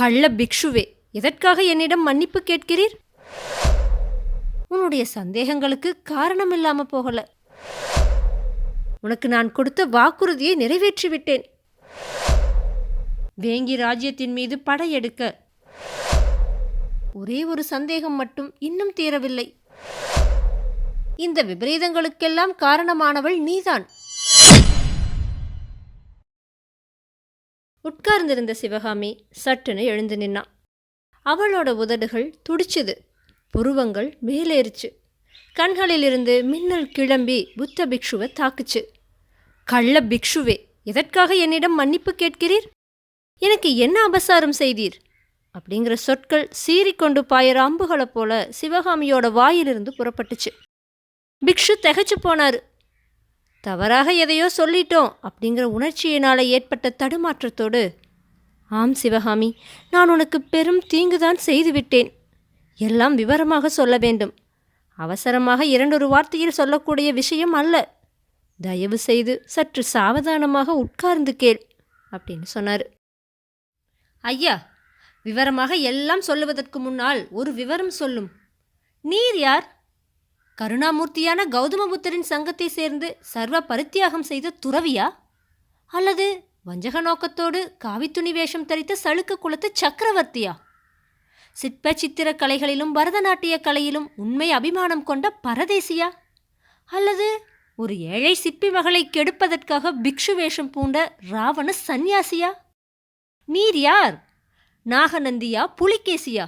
கள்ள பிக்ஷுவே எதற்காக என்னிடம் மன்னிப்பு கேட்கிறீர்? உன்னுடைய சந்தேகங்களுக்கு காரணம் இல்லாம போகல. உனக்கு நான் கொடுத்த வாக்குறுதியை நிறைவேற்றி விட்டேன் வேங்கி ராஜ்யத்தின் மீது படையெடுக்க ஒரே ஒரு சந்தேகம் மட்டும் இன்னும் தீரவில்லை. இந்த விபரீதங்களுக்கெல்லாம் காரணமானவள் நீதான். உட்கார்ந்திருந்த சிவகாமி சட்டுன்னு எழுந்து நின்னான் அவளோட உதடுகள் துடிச்சுது. புருவங்கள் மேலேறிச்சு. கண்களிலிருந்து மின்னல் கிளம்பி புத்த பிக்ஷுவை தாக்குச்சு. கள்ள பிக்ஷுவே எதற்காக என்னிடம் மன்னிப்பு கேட்கிறீர்? எனக்கு என்ன அபசாரம் செய்தீர்? அப்படிங்கிற சொற்கள் சீறிக்கொண்டு பாயிற அம்புகளைப் போல சிவகாமியோட வாயிலிருந்து புறப்பட்டுச்சு. பிக்ஷு திகைச்சு போனாரு. தவறாக எதையோ சொல்லிட்டோம் அப்படிங்கிற உணர்ச்சியினால் ஏற்பட்ட தடுமாற்றத்தோடு ஆம் சிவகாமி நான் உனக்கு பெரும் தீங்குதான் செய்துவிட்டேன். எல்லாம் விவரமாக சொல்ல வேண்டும். அவசரமாக இரண்டொரு வார்த்தையில் சொல்லக்கூடிய விஷயம் அல்ல. தயவு செய்து சற்று சாவதானமாக உட்கார்ந்து கேள் அப்படின்னு சொன்னார். ஐயா விவரமாக எல்லாம் சொல்லுவதற்கு முன்னால் ஒரு விவரம் சொல்லும். நீர் யார்? கருணாமூர்த்தியான கௌதம புத்தரின் சங்கத்தை சேர்ந்து சர்வ பரித்தியாகம் செய்த துறவியா? அல்லது வஞ்சக நோக்கத்தோடு காவித்துணி வேஷம் தரித்த சளுக்க குலத்து சக்கரவர்த்தியா? சிற்ப சித்திர கலைகளிலும் பரதநாட்டிய கலையிலும் உண்மை அபிமானம் கொண்ட பரதேசியா? அல்லது ஒரு ஏழை சிற்பி மகளை கெடுப்பதற்காக பிக்ஷு வேஷம் பூண்ட ராவண சந்நியாசியா? நீர் யார்? நாகநந்தியா புலிகேசியா?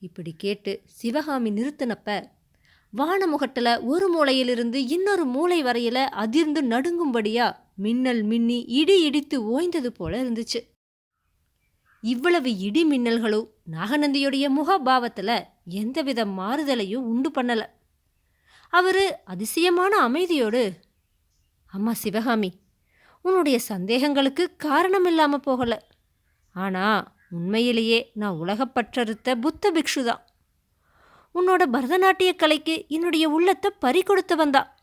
இப்படி கேட்டு சிவகாமி நிறுத்தினப்ப வானமுகட்டில் ஒரு மூலையிலிருந்து இன்னொரு மூலை வரையில அதிர்ந்து நடுங்கும்படியா மின்னல் மின்னி இடி இடித்து ஓய்ந்தது போல இருந்துச்சு. இவ்வளவு இடி மின்னல்களும் நாகநந்தியுடைய முகபாவத்தில் எந்தவித மாறுதலையும் உண்டு பண்ணலை. அவர் அதிசயமான அமைதியோடு அம்மா சிவகாமி உன்னுடைய சந்தேகங்களுக்கு காரணம் இல்லாமல் போகலை. ஆனால் உண்மையிலேயே நான் உலகப்பற்றறுத்த புத்த பிக்ஷு தான். உன்னோட பரதநாட்டிய கலைக்கு என்னுடைய உள்ளத்தை பறி கொடுத்து வந்தா.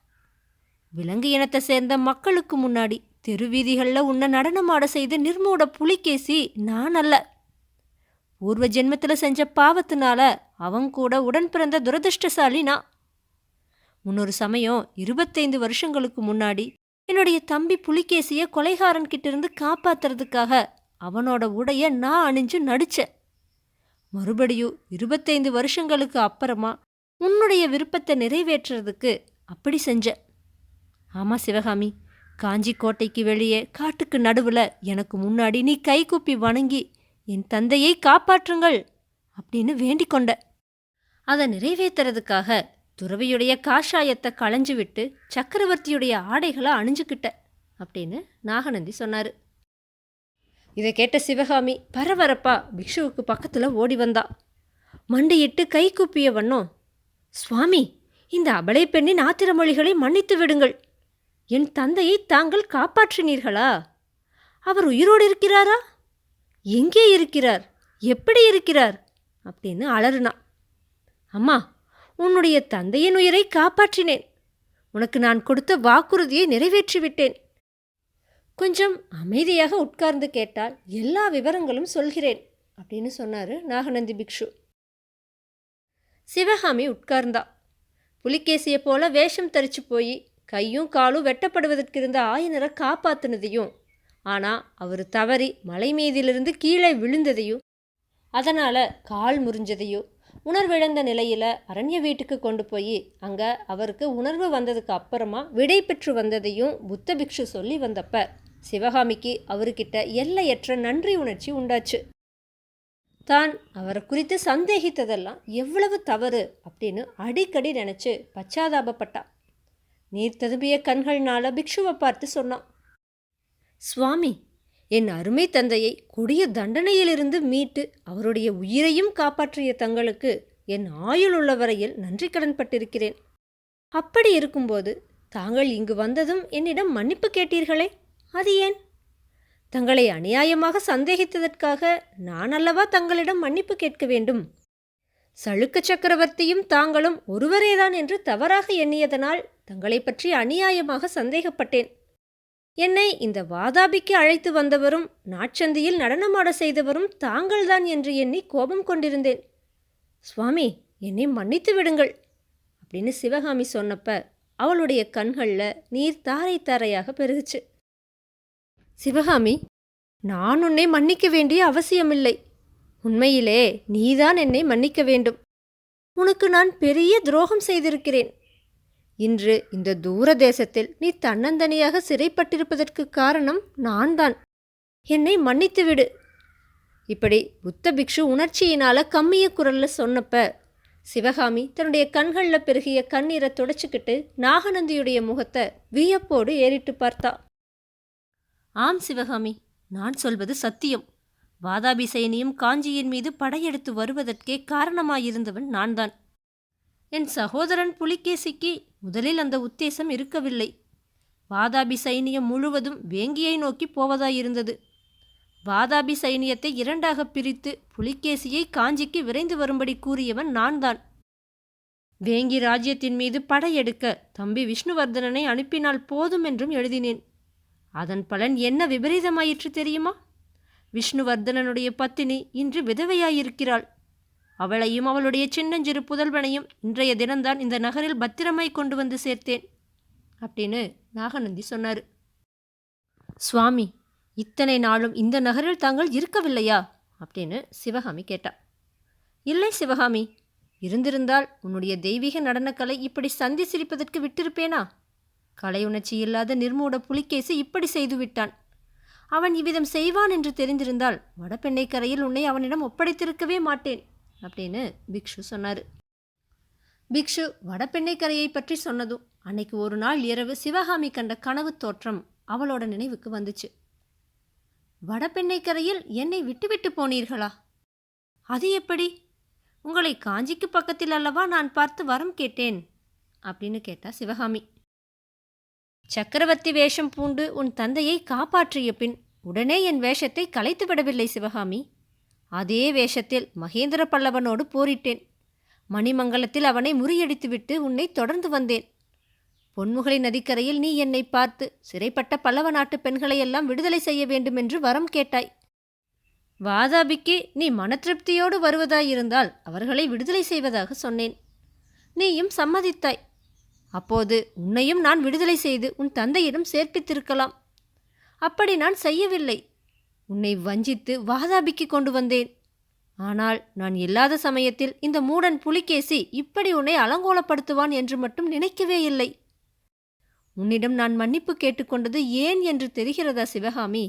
விலங்கு இனத்தை சேர்ந்த மக்களுக்கு முன்னாடி தெருவீதிகளில் உன்னை நடனமாட செய்த நிர்மோட புலிகேசி நான் அல்ல. பூர்வ ஜென்மத்தில் செஞ்ச பாவத்தினால அவன் கூட உடன் பிறந்த துரதிருஷ்டசாலி நான். முன்னொரு சமயம் இருபத்தைந்து வருஷங்களுக்கு முன்னாடி என்னுடைய தம்பி புலிகேசியை கொலைகாரன் கிட்ட இருந்து காப்பாத்துறதுக்காக அவனோட உடைய நான் அணிஞ்சு நடித்தேன் மறுபடியும் இருபத்தைந்து வருஷங்களுக்கு அப்புறமா உன்னுடைய விருப்பத்தை நிறைவேற்றுறதுக்கு அப்படி செஞ்ச. ஆமாம் சிவகாமி காஞ்சி கோட்டைக்கு வெளியே காட்டுக்கு நடுவில் எனக்கு முன்னாடி நீ கைகூப்பி வணங்கி என் தந்தையை காப்பாற்றுங்கள் அப்படின்னு வேண்டிக் கொண்ட. அதை நிறைவேற்றுறதுக்காக துறவியுடைய காஷாயத்தை களைஞ்சு விட்டு சக்கரவர்த்தியுடைய ஆடைகளை அணிஞ்சுக்கிட்ட அப்படின்னு நாகநந்தி சொன்னார். இதை கேட்ட சிவகாமி பரபரப்பா பிக்ஷுவுக்கு பக்கத்தில் ஓடி வந்தா. மண்டியிட்டு கை கூப்பிய வண்ணம் சுவாமி இந்த அபலை பெண்ணின் ஆத்திரமொழிகளை மன்னித்து விடுங்கள். என் தந்தையை தாங்கள் காப்பாற்றினீர்களா? அவர் உயிரோடு இருக்கிறாரா? எங்கே இருக்கிறார்? எப்படி இருக்கிறார்? அப்படின்னு அலறுனா. அம்மா உன்னுடைய தந்தையின் உயிரை காப்பாற்றினேன். உனக்கு நான் கொடுத்த வாக்குறுதியை நிறைவேற்றி விட்டேன் கொஞ்சம் அமைதியாக உட்கார்ந்து கேட்டால் எல்லா விவரங்களும் சொல்கிறேன் அப்படின்னு சொன்னார் நாகநந்தி பிக்ஷு. சிவகாமி உட்கார்ந்தா. புலிகேசியை போல வேஷம் தரிச்சு போய் கையும் காலும் வெட்டப்படுவதற்கு இருந்த ஆயனரை காப்பாத்தினதையும் ஆனால் அவர் தவறி மலை மீதிலிருந்து கீழே விழுந்ததையும் அதனால் கால் முறிஞ்சதையும் உணர்விழந்த நிலையில் அரண்ய வீட்டுக்கு கொண்டு போய் அங்கே அவருக்கு உணர்வு வந்ததுக்கு அப்புறமா விடை பெற்று வந்ததையும் புத்த பிக்ஷு சொல்லி வந்தப்ப சிவகாமிக்கு அவர்கிட்ட எல்லையற்ற நன்றி உணர்ச்சி உண்டாச்சு. தான் அவரை குறித்து சந்தேகித்ததெல்லாம் எவ்வளவு தவறு அப்படின்னு அடிக்கடி நினச்சி பச்சாதாபப்பட்டா. நீர் ததும்பிய கண்கள்னால பிக்ஷுவை பார்த்து சொன்னான். சுவாமி என் அருமை தந்தையை கொடிய தண்டனையிலிருந்து மீட்டு அவருடைய உயிரையும் காப்பாற்றிய தங்களுக்கு என் ஆயுள் உள்ள வரையில் நன்றி கடன்பட்டிருக்கிறேன் அப்படி இருக்கும்போது தாங்கள் இங்கு வந்ததும் என்னிடம் மன்னிப்பு கேட்டீர்களே? அது ஏன்? தங்களை அநியாயமாக சந்தேகித்ததற்காக நான் அல்லவா தங்களிடம் மன்னிப்பு கேட்க வேண்டும். சளுக்க சக்கரவர்த்தியும் தாங்களும் ஒருவரேதான் என்று தவறாக எண்ணியதனால் தங்களை பற்றி அநியாயமாக சந்தேகப்பட்டேன். என்னை இந்த வாதாபிக்கு அழைத்து வந்தவரும் நாட்சந்தியில் நடனமாட செய்தவரும் தாங்கள்தான் என்று எண்ணி கோபம் கொண்டிருந்தேன். சுவாமி என்னை மன்னித்து விடுங்கள் அப்படின்னு சிவகாமி சொன்னப்ப அவளுடைய கண்களில் நீர் தாரை தாரையாக பெருகுச்சு. சிவகாமி நான் உன்னை மன்னிக்க வேண்டிய அவசியமில்லை. உண்மையிலே நீதான் என்னை மன்னிக்க வேண்டும். உனக்கு நான் பெரிய துரோகம் செய்திருக்கிறேன். இன்று இந்த தூர தேசத்தில் நீ தன்னந்தனியாக சிறைப்பட்டிருப்பதற்கு காரணம் நான் தான் என்னை மன்னித்து விடு. இப்படி புத்த பிக்ஷு உணர்ச்சியினால கம்மிய குரல்ல சொன்னப்ப சிவகாமி தன்னுடைய கண்களில் பெருகிய கண்ணீரை துடைச்சிக்கிட்டு நாகநந்தியுடைய முகத்தை வியப்போடு ஏறிட்டு பார்த்தா. ஆம் சிவகாமி நான் சொல்வது சத்தியம். வாதாபி சைனியும் காஞ்சியின் மீது படையெடுத்து வருவதற்கே காரணமாயிருந்தவன் நான்தான். என் சகோதரன் புலிகேசிக்கு முதலில் அந்த உத்தேசம் இருக்கவில்லை. வாதாபி சைனியம் முழுவதும் வேங்கியை நோக்கி போவதாயிருந்தது. வாதாபி சைனியத்தை இரண்டாக பிரித்து புலிகேசியை காஞ்சிக்கு விரைந்து வரும்படி கூறியவன் நான்தான். வேங்கி ராஜ்யத்தின் மீது படையெடுக்க தம்பி விஷ்ணுவர்தனனை அனுப்பினால் போதும் என்றும் எழுதினேன். அதன் பலன் என்ன விபரீதமாயிற்று தெரியுமா? விஷ்ணுவர்தனனுடைய பத்தினி இன்று விதவையாயிருக்கிறாள். அவளையும் அவளுடைய சின்னஞ்சிறு புதல்வனையும் இன்றைய தினம்தான் இந்த நகரில் பத்திரமாய் கொண்டு வந்து சேர்த்தேன் அப்படின்னு நாகநந்தி சொன்னார். சுவாமி இத்தனை நாளும் இந்த நகரில் தாங்கள் இருக்கவில்லையா? அப்படின்னு சிவகாமி கேட்டா. இல்லை சிவகாமி இருந்திருந்தால் உன்னுடைய தெய்வீக நடனக்கலை இப்படி சந்தி சிரிப்பதற்கு விட்டிருப்பேனா? கலை உணர்ச்சி இல்லாத நிர்மூட புலிகேசி இப்படி செய்துவிட்டான். அவன் இவ்விதம் செய்வான் என்று தெரிந்திருந்தால் வடபெண்ணை கரையில் உன்னை அவனிடம் ஒப்படைத்திருக்கவே மாட்டேன் அப்படின்னு பிக்ஷு சொன்னார். பிக்ஷு வடபெண்ணை கரையை பற்றி சொன்னதும் அன்னைக்கு ஒரு நாள் இரவு சிவகாமி கண்ட கனவு தோற்றம் அவளோட நினைவுக்கு வந்துச்சு. வடபெண்ணை கரையில் என்னை விட்டுவிட்டு போனீர்களா? அது எப்படி? உங்களை காஞ்சிக்கு பக்கத்தில் அல்லவா நான் பார்த்து வரம் கேட்டேன் அப்படின்னு கேட்டா சிவகாமி. சக்கரவர்த்தி வேஷம் பூண்டு உன் தந்தையை காப்பாற்றிய பின் உடனே என் வேஷத்தை கலைத்து விடவில்லை சிவகாமி. அதே வேஷத்தில் மகேந்திர பல்லவனோடு போரிட்டேன். மணிமங்கலத்தில் அவனை முறியடித்துவிட்டு உன்னை தொடர்ந்து வந்தேன். பொன்முகலை நதிக்கரையில் நீ என்னை பார்த்து சிறைப்பட்ட பல்லவ நாட்டு பெண்களையெல்லாம் விடுதலை செய்ய வேண்டுமென்று வரம் கேட்டாய். வாதாபிக்கு நீ மனதிருப்தியோடு வருவதாயிருந்தால் அவர்களை விடுதலை செய்வதாக சொன்னேன். நீயும் சம்மதித்தாய். அப்போது உன்னையும் நான் விடுதலை செய்து உன் தந்தையிடம் சேர்ப்பித்திருக்கலாம். அப்படி நான் செய்யவில்லை. உன்னை வஞ்சித்து வாதாபிக்கு கொண்டு வந்தேன். ஆனால் நான் இல்லாத சமயத்தில் இந்த மூடன் புலிகேசி இப்படி உன்னை அலங்கோலப்படுத்துவான் என்று மட்டும் நினைக்கவே இல்லை. உன்னிடம் நான் மன்னிப்பு கேட்டுக்கொண்டது ஏன் என்று தெரிகிறதா சிவகாமி?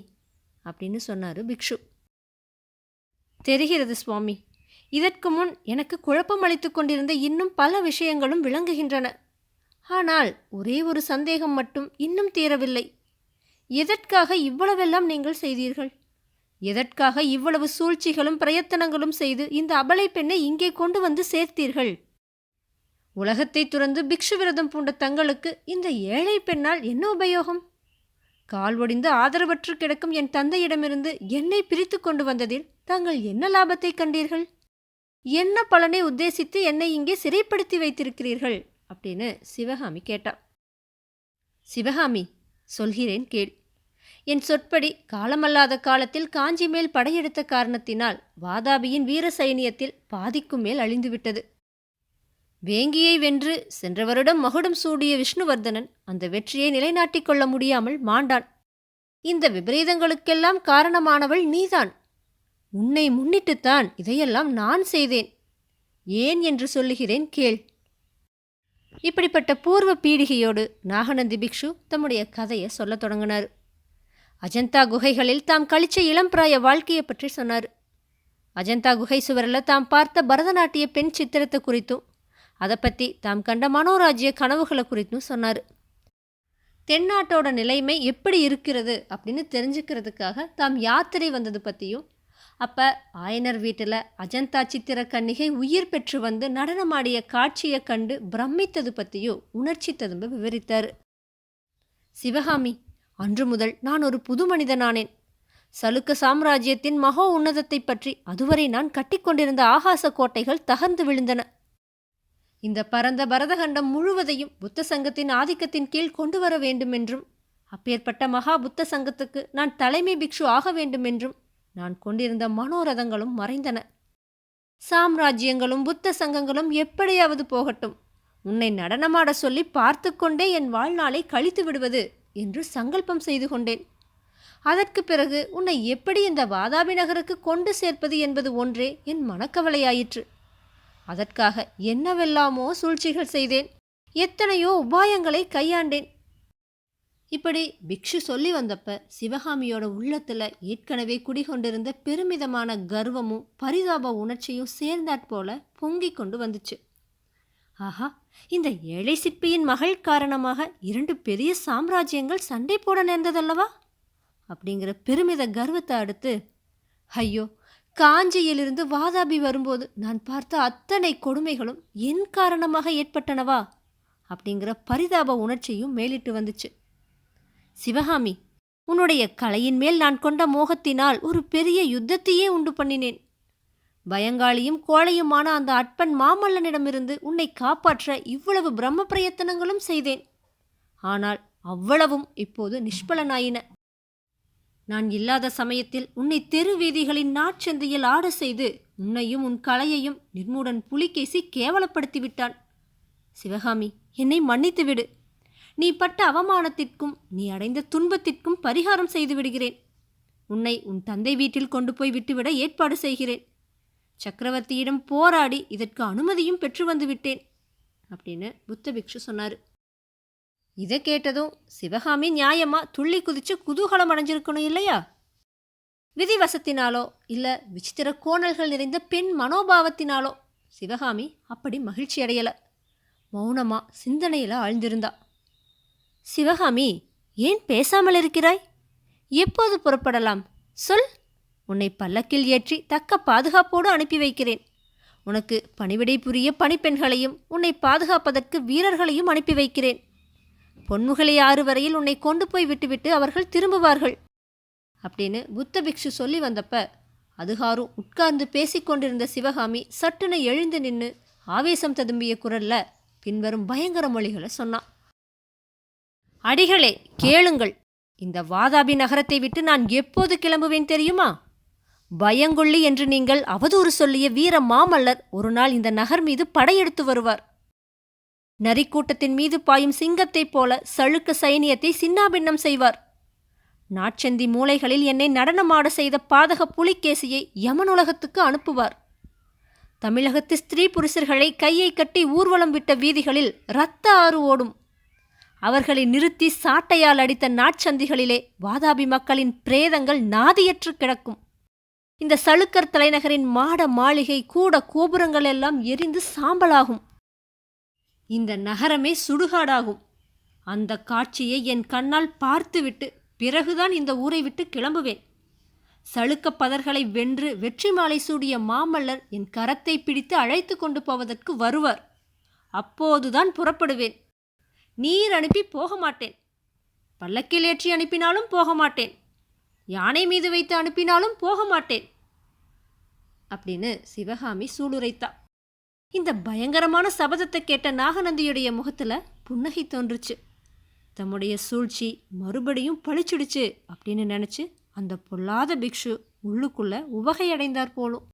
அப்படின்னு சொன்னார் பிக்ஷு. தெரிகிறது சுவாமி. இதற்கு முன் எனக்கு குழப்பம் அளித்துக் கொண்டிருந்த இன்னும் பல விஷயங்களும் விளங்குகின்றன. ஆனால் ஒரே ஒரு சந்தேகம் மட்டும் இன்னும் தீரவில்லை. எதற்காக இவ்வளவெல்லாம் நீங்கள் செய்தீர்கள்? எதற்காக இவ்வளவு சூழ்ச்சிகளும் பிரயத்தனங்களும் செய்து இந்த அபலை பெண்ணை இங்கே கொண்டு வந்து சேர்த்தீர்கள்? உலகத்தை துறந்து பிக்ஷு விரதம் பூண்ட தங்களுக்கு இந்த ஏழை பெண்ணால் என்ன உபயோகம்? கால் ஒடிந்து ஆதரவற்று கிடக்கும் என் தந்தையிடமிருந்து என்னை பிரித்து கொண்டு வந்ததில் தாங்கள் என்ன லாபத்தை கண்டீர்கள்? என்ன பலனை உத்தேசித்து என்னை இங்கே சிறைப்படுத்தி வைத்திருக்கிறீர்கள்? அப்படின்னு சிவகாமி கேட்டா. சிவகாமி சொல்கிறேன் கேள். என் சொற்படி காலமல்லாத காலத்தில் காஞ்சி மேல் படையெடுத்த காரணத்தினால் வாதாபியின் வீர சைனியத்தில் பாதிக்கும் மேல் அழிந்துவிட்டது. வேங்கியை வென்று சென்ற வருடம் மகுடம் சூடிய விஷ்ணுவர்தனன் அந்த வெற்றியை நிலைநாட்டிக் கொள்ள முடியாமல் மாண்டான். இந்த விபரீதங்களுக்கெல்லாம் காரணமானவள் நீதான். உன்னை முன்னிட்டுத்தான் இதையெல்லாம் நான் செய்தேன். ஏன் என்று சொல்லுகிறேன் கேள். இப்படிப்பட்ட பூர்வ பீடிகையோடு நாகநந்தி பிக்ஷு தம்முடைய கதையை சொல்லத் தொடங்கினார். அஜந்தா குகைகளில் தாம் கழிச்ச இளம்பிராய வாழ்க்கையை பற்றி சொன்னார். அஜந்தா குகை சுவரில் தாம் பார்த்த பரதநாட்டிய பெண் சித்திரத்தை குறித்தும் அதை பற்றி தாம் கண்ட மனோராஜ்ய கனவுகளை குறித்தும் சொன்னார். தென்னாட்டோட நிலைமை எப்படி இருக்கிறது அப்படின்னு தெரிஞ்சுக்கிறதுக்காக தாம் யாத்திரை வந்தது பற்றியும் அப்போ ஆயனர் வீட்டில் அஜந்தா சித்திர கன்னிகை உயிர் பெற்று வந்து நடனமாடிய காட்சியை கண்டு பிரமித்தது பற்றியோ உணர்ச்சி ததும்ப விவரித்தார். சிவகாமி அன்று முதல் நான் ஒரு புது மனிதனானேன். சலுக்க சாம்ராஜ்யத்தின் மகோ உன்னதத்தை பற்றி அதுவரை நான் கட்டிக்கொண்டிருந்த ஆகாச கோட்டைகள் தகர்ந்து விழுந்தன. இந்த பரந்த பரதகண்டம் முழுவதையும் புத்த சங்கத்தின் ஆதிக்கத்தின் கீழ் கொண்டு வர வேண்டுமென்றும் அப்பேற்பட்ட மகா புத்த சங்கத்துக்கு நான் தலைமை பிக்ஷு ஆக வேண்டுமென்றும் நான் கொண்டிருந்த மனோரதங்களும் மறைந்தன. சாம்ராஜ்யங்களும் புத்த சங்கங்களும் எப்படியாவது போகட்டும். உன்னை நடனமாட சொல்லி பார்த்து கொண்டே என் வாழ்நாளை கழித்து விடுவது என்று சங்கல்பம் செய்து கொண்டேன். அதற்கு பிறகு உன்னை எப்படி இந்த வாதாபி நகருக்கு கொண்டு சேர்ப்பது என்பது ஒன்றே என் மனக்கவலையாயிற்று. அதற்காக என்னவெல்லாமோ சூழ்ச்சிகள் செய்தேன். எத்தனையோ உபாயங்களை கையாண்டேன். இப்படி பிக்ஷு சொல்லி வந்தப்ப சிவகாமியோட உள்ளத்துல ஏற்கனவே குடிகொண்டிருந்த பெருமிதமான கர்வமும் பரிதாப உணர்ச்சியும் சேர்ந்தாற்போல பொங்கிக் கொண்டு வந்துச்சு. ஆஹா இந்த ஏழை சிற்பியின் மகள் காரணமாக இரண்டு பெரிய சாம்ராஜ்யங்கள் சண்டை போட நேர்ந்ததல்லவா? அப்படிங்கிற பெருமித கர்வத்தை அடுத்து ஐயோ காஞ்சியிலிருந்து வாதாபி வரும்போது நான் பார்த்த அத்தனை கொடுமைகளும் என் காரணமாக ஏற்பட்டனவா? அப்படிங்கிற பரிதாப உணர்ச்சியும் மேலிட்டு வந்துச்சு. சிவகாமி உன்னுடைய கலையின் மேல் நான் கொண்ட மோகத்தினால் ஒரு பெரிய யுத்தத்தையே உண்டு பண்ணினேன். பயங்காளியும் கோழையுமான அந்த அற்பன் மாமல்லனிடமிருந்து உன்னை காப்பாற்ற இவ்வளவு பிரம்ம பிரயத்தனங்களும் செய்தேன். ஆனால் அவ்வளவும் இப்போது நிஷ்பலனாயின. நான் இல்லாத சமயத்தில் உன்னை தெரு வீதிகளின் நாட்சந்தையில் ஆட செய்து உன்னையும் உன் கலையையும் நிர்மூடன் புலிகேசி கேவலப்படுத்தி விட்டான் சிவகாமி என்னை மன்னித்து விடு நீ பட்ட அவமானத்திற்கும் நீ அடைந்த துன்பத்திற்கும் பரிகாரம் செய்து விடுகிறேன். உன்னை உன் தந்தை வீட்டில் கொண்டு போய் விட்டுவிட ஏற்பாடு செய்கிறேன். சக்கரவர்த்தியிடம் போராடி இதற்கு அனுமதியும் பெற்று வந்து விட்டேன் அப்படின்னு புத்த பிக்ஷு சொன்னார். இதை கேட்டதும் சிவகாமி நியாயமா துள்ளி குதிச்சு குதூகலம் அடைஞ்சிருக்கணும் இல்லையா? விதிவசத்தினாலோ இல்லை விசித்திர கோணல்கள் நிறைந்த பெண் மனோபாவத்தினாலோ சிவகாமி அப்படி மகிழ்ச்சி அடையலை மௌனமாக சிந்தனையில் ஆழ்ந்திருந்தா. சிவகாமி ஏன் பேசாமல் இருக்கிறாய்? எப்போது புறப்படலாம்? சொல். உன்னை பல்லக்கில் ஏற்றி தக்க பாதுகாப்போடு அனுப்பி வைக்கிறேன். உனக்கு பணிவிடை புரிய பணிப்பெண்களையும் உன்னை பாதுகாப்பதற்கு வீரர்களையும் அனுப்பி வைக்கிறேன். பொன்முகலை ஆறு வரையில் உன்னை கொண்டு போய் விட்டுவிட்டு அவர்கள் திரும்புவார்கள். அப்படின்னு புத்த பிக்ஷு சொல்லி வந்தப்ப அதுகாரும் உட்கார்ந்து பேசிக்கொண்டிருந்த சிவகாமி சட்டுன எழுந்து நின்று ஆவேசம் ததும்பிய குரல்ல பின்வரும் பயங்கர மொழிகளை சொன்னான். அடிகளே கேளுங்கள். இந்த வாதாபி நகரத்தை விட்டு நான் எப்போது கிளம்புவேன் தெரியுமா? பயங்கொள்ளி என்று நீங்கள் அவதூறு சொல்லிய வீர மாமல்லர் ஒரு நாள் இந்த நகர் மீது படையெடுத்து வருவார். நரிக்கூட்டத்தின் மீது பாயும் சிங்கத்தைப் போல சழுக்க சைனியத்தை சின்னாபின்னம் செய்வார். நாட்சந்தி மூலைகளில் என்னை நடனமாட செய்த பாதக புலிகேசியை யமனுலகத்துக்கு அனுப்புவார். தமிழகத்து ஸ்திரீ புருஷர்களை கையை கட்டி ஊர்வலம் விட்ட வீதிகளில் இரத்த ஆறு ஓடும். அவர்களை நிறுத்தி சாட்டையால் அடித்த நாட்சந்திகளிலே வாதாபி மக்களின் பிரேதங்கள் நாதியற்று கிடக்கும். இந்த சளுக்கர் தலைநகரின் மாட மாளிகை கூட கோபுரங்கள் எல்லாம் எரிந்து சாம்பலாகும். இந்த நகரமே சுடுகாடாகும். அந்த காட்சியை என் கண்ணால் பார்த்துவிட்டு பிறகுதான் இந்த ஊரை விட்டு கிளம்புவேன். சளுக்க பதர்களை வென்று வெற்றி மாலை சூடிய மாமல்லர் என் கரத்தை பிடித்து அழைத்து கொண்டு போவதற்கு வருவார். அப்போதுதான் புறப்படுவேன். நீர் அனுப்பி போக மாட்டேன் பல்லக்கில் ஏற்றி அனுப்பினாலும் போக மாட்டேன் யானை மீது வைத்து அனுப்பினாலும் போக மாட்டேன் அப்படின்னு சிவகாமி சூளுரைத்தா. இந்த பயங்கரமான சபதத்தை கேட்ட நாகநந்தியுடைய முகத்தில் புன்னகை தோன்றுச்சு. தம்முடைய சூழ்ச்சி மறுபடியும் பழிச்சிடுச்சு அப்படின்னு நினச்சி அந்த பொல்லாத பிக்ஷு உள்ளுக்குள்ளே உவகையடைந்தார் போலும்.